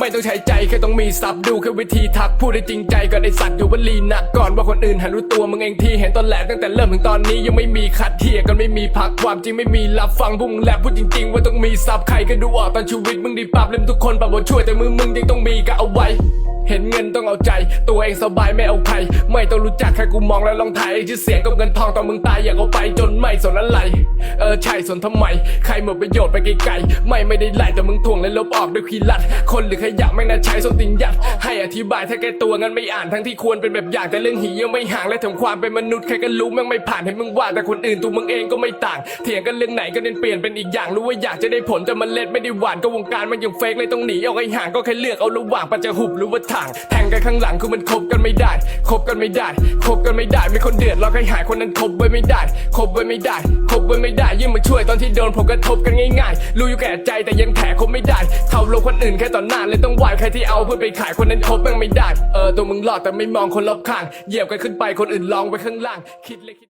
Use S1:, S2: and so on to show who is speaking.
S1: ไม่ต้องใช้ใจแค่ต้องมีซับดูแค่วิธีทักพูดได้จริงใจก่อนไอสัตว์อยู่บนลีนะก่อนว่าคนอื่นหันรู้ตัวมึงเองที่เห็นตอนแรกตั้งแต่เริ่มถึงตอนนี้ยังไม่มีขัดเทียกันไม่มีพักความจริงไม่มีรับฟังพวกมึงแลบพูดจริง ๆ ว่าต้องมีซับใครก็ดูออกตอนชีวิตมึงดีปรับเล่มทุกคนปรับบทช่วยแต่มือมึงยังต้องมีก็เอาไว้เห็นเงินต้องเอาใจ ตัวเองสบายไม่เอาใคร ไม่ต้องรู้จักแค่กูมองแล้วลองถ่ายชื่อเสียงกับเงินทองตอนมึงตายอยากเอาไปจนไม่สนอะไร เออใช่สนทำไม ใครหมดประโยชน์ไปไกลๆไม่ไม่ได้ไล่แต่มึงทวงและลบออกด้วยขีลัดคนหรือขยะไม่น่าใช้ส้นติงยัด ให้อธิบายถ้าแกตัวงั้นไม่อ่านทั้งที่ควรเป็นแบบอย่างแต่เรื่องหียังไม่ห่างและถึงความเป็นมนุษย์ใครก็รู้แม่งไม่ผ่านให้มึงว่าแต่คนอื่นตัวมึงเองก็ไม่ต่าง เถียงกันเรื่องไหนก็เน้นเปลี่ยนเป็นอีกอย่างรู้ว่าอยากจะได้ผลแต่มันเล็ดไม่ได้หวานก็วงการมันยังเฟกเลยต้องหนีออกไอ้ห่างก็แค่เลือกเอาระหว่างปัจจหุบหรือว่าถ่างแทงกันข้างหลังคือมันคบกันไม่ได้คบกันไม่ได้คบกันไม่ได้มีคนเดือดร้อนให้หายคนนั้นคบไว้ไม่ได้คบไว้ไม่ได้คบไว้ไม่ได้ยิ่งมาช่วยตอนที่โดนผมกระทบกันง่ายๆรู้อยู่แก่ใจแต่ยังแผลคบไม่ได้เขาลงคนอื่นแค่ตอนหน้าเลยต้องไหวใครที่เอาเพื่อไปขายคนนั้นคบแม่งไม่ได้ เออตัวมึงหลอดแต่ไม่มองคนรอบข้าง เหยียบกันขึ้นไปคนอื่นลองไว้ข้างล่าง คิดเลยคิด